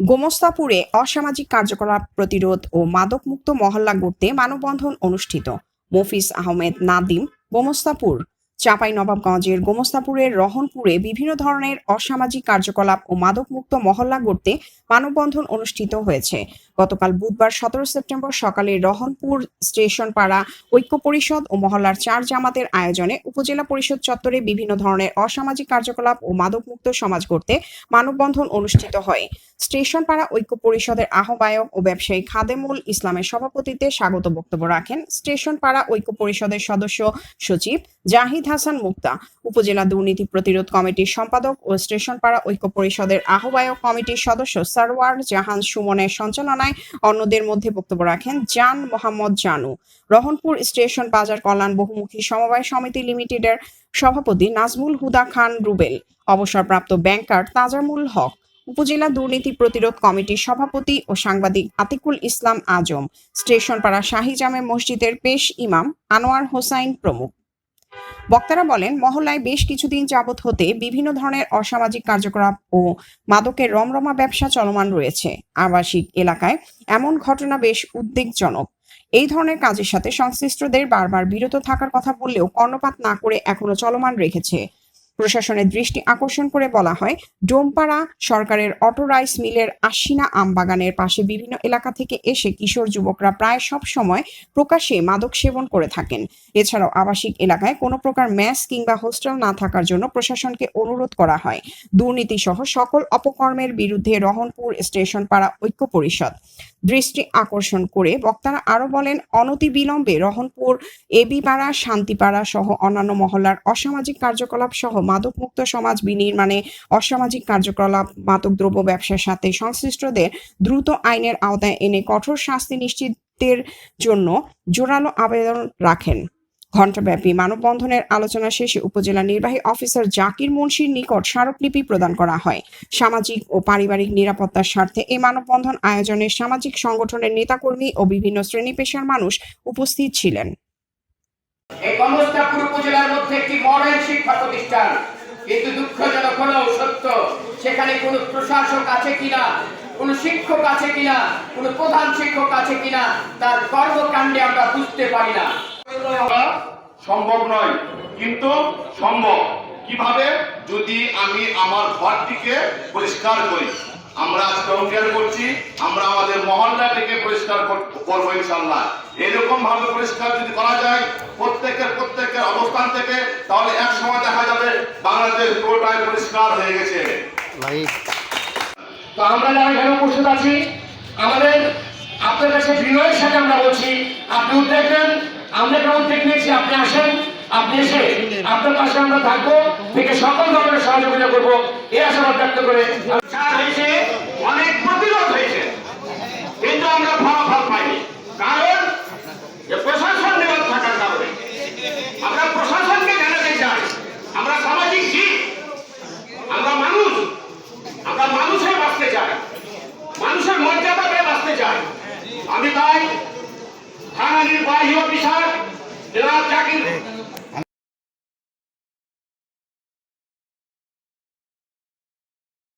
গোমস্তাপুরে অসামাজিক কার্যকলাপ, প্রতিরোধ ও মাদকমুক্ত মহল্লা গড়তে মানববন্ধন অনুষ্ঠিত। মফিজ আহমেদ নাদিম, গোমস্তাপুর। চাঁপাই নবাবগঞ্জের গোমস্তাপুরের রহনপুরে বিভিন্ন ধরনের অসামাজিক কার্যকলাপ ও মাদকমুক্ত মহল্লা গড়তে মানববন্ধন অনুষ্ঠিত হয়েছে। গতকাল বুধবার সতেরো সেপ্টেম্বর সকালে রহনপুর স্টেশন পাড়া ঐক্য পরিষদ ও মহল্লার চার জামাতের আয়োজনে উপজেলা পরিষদ চত্বরে বিভিন্ন ধরনের অসামাজিক কার্যকলাপ ও মাদকমুক্ত সমাজ গড়তে মানববন্ধন অনুষ্ঠিত হয়। স্টেশন পাড়া ঐক্য পরিষদের আহ্বায়ক ও ব্যবসায়ী খাদেমুল ইসলামের সভাপতিত্বে স্বাগত বক্তব্য রাখেন স্টেশন পাড়া ঐক্য পরিষদের সদস্য সচিব জাহিদ হাসান মুক্তা, উপজেলা দুর্নীতি প্রতিরোধ কমিটির সম্পাদক ও স্টেশন পাড়া ঐক্য পরিষদের আহ্বায়ক কমিটির সদস্য সারওয়ার জাহান সুমনের সঞ্চালনায় অন্যদের মধ্যে বক্তব্য রাখেন জান মোহাম্মদ জানু। রহনপুর স্টেশন বাজার কল্যাণ বহুমুখী সমবায় সমিতি লিমিটেডের সভাপতি নাজমুল হুদা খান রুবেল। অবসরপ্রাপ্ত ব্যাংকার তাজামুল হক। উপজেলা দুর্নীতি প্রতিরোধ কমিটির সভাপতি ও সাংবাদিক আতিকুল ইসলাম আজম, স্টেশনপাড়া শাহী জামে মসজিদের পেশ ইমাম আনোয়ার হোসাইন প্রমুখ। বক্তারা বলেন, মহল্লায় বেশ কিছুদিন যাবৎ হতে বিভিন্ন ধরনের অসামাজিক কার্যকলাপ ও মাদকের রমরমা ব্যবসা চলমান রয়েছে। আবাসিক এলাকায় এমন ঘটনা বেশ উদ্বেগজনক। এই ধরনের কাজের সাথে সংশ্লিষ্টদের বারবার বিরত থাকার কথা বললেও কর্ণপাত না করে এখনও চলমান রেখেছে। প্রশাসনের দৃষ্টি আকর্ষণ করে বলা হয়, ডোমপাড়া সরকারের অটো রাইস মিলের আশিনা আম বাগানের পাশে বিভিন্ন এলাকা থেকে এসে কিশোর যুবকরা প্রায় সব সময় প্রকাশ্যে মাদক সেবন করে থাকেন। এছাড়াও আবাসিক এলাকায় কোনো প্রকার ম্যাস কিংবা হোস্টেল না থাকার জন্য প্রশাসনকে অনুরোধ করা হয়। দুর্নীতি সহ সকল অপকর্মের বিরুদ্ধে রহনপুর স্টেশন পাড়া ঐক্য পরিষদ। দৃষ্টি আকর্ষণ করে বক্তারা আরও বলেন অনতিবিলম্বে রহনপুর, এবিপাড়া, শান্তিপাড়া সহ অন্যান্য মহলার অসামাজিক কার্যকলাপ সহ মাদকমুক্ত সমাজ বিনির্মাণে অসামাজিক কার্যকলাপ, মাদকদ্রব্য ব্যবসার সাথে সংশ্লিষ্টদের দ্রুত আইনের আওতায় এনে কঠোর শাস্তি নিশ্চিতের জন্য জোরালো আবেদন রাখেন। ঘণ্টাব্যাপী মানববন্ধনের আলোচনা শেষে উপজেলা নির্বাহী অফিসার জাকির মুন্সির নিকট স্মারকলিপি প্রদান করা হয়। সামাজিক ও পারিবারিক নিরাপত্তার স্বার্থে এই মানববন্ধন আয়োজনে সামাজিক সংগঠনের নেতাকর্মী ও বিভিন্ন শ্রেণি পেশার মানুষ উপস্থিত ছিলেন। এই উপজেলার মধ্যে একটি মডেল শিক্ষা প্রতিষ্ঠান। কিন্তু দুঃখজনক হলেও সত্য, সেখানে কোনো প্রশাসক আছে কিনা, কোনো শিক্ষক আছে কিনা, কোনো প্রধান শিক্ষক আছে কিনা, তার কর্মকাণ্ডে আমরা বুঝতে পারি না। সম্ভব নয় কিন্তু সম্ভব। কীভাবে? যদি আমি আমার ঘরটিকে পরিষ্কার করি। আমরা আজকে অঙ্গীকার করছি আমরা আমাদের মহল্লাটিকে পরিষ্কার করব ইনশাল্লাহ এরকম ভাবে পরিষ্কার যদি করা যায় প্রত্যেকের প্রত্যেকের অবস্থান থেকে তাহলে এক সময় দেখা যাবে বাংলাদেশ পুরোটাই পরিষ্কার হয়ে গেছে। তো আমরা যারা এখানে উপস্থিত আছি আমাদের আপনার কাছে বিনয়ের সাথে আমরা বলছি আপনি উদ্বেগেন আমরা কেমন থেকে নিয়েছি আপনি আসেন, আপনি এসে আপনার পাশে আমরা থাকব, থেকে সকল ধরনের সহযোগিতা করব। এই আশাবাদ ব্যক্ত করে হয়েছে, অনেক প্রতিরোধ হয়েছে, কিন্তু আমরা ফলাফল পাইনি। কারণ যে প্রশাসন নিরব থাকার কারণে, আমরা প্রশাসনকে জানাতে চাই। আমরা সামাজিক জীব আমরা ありがとうございます。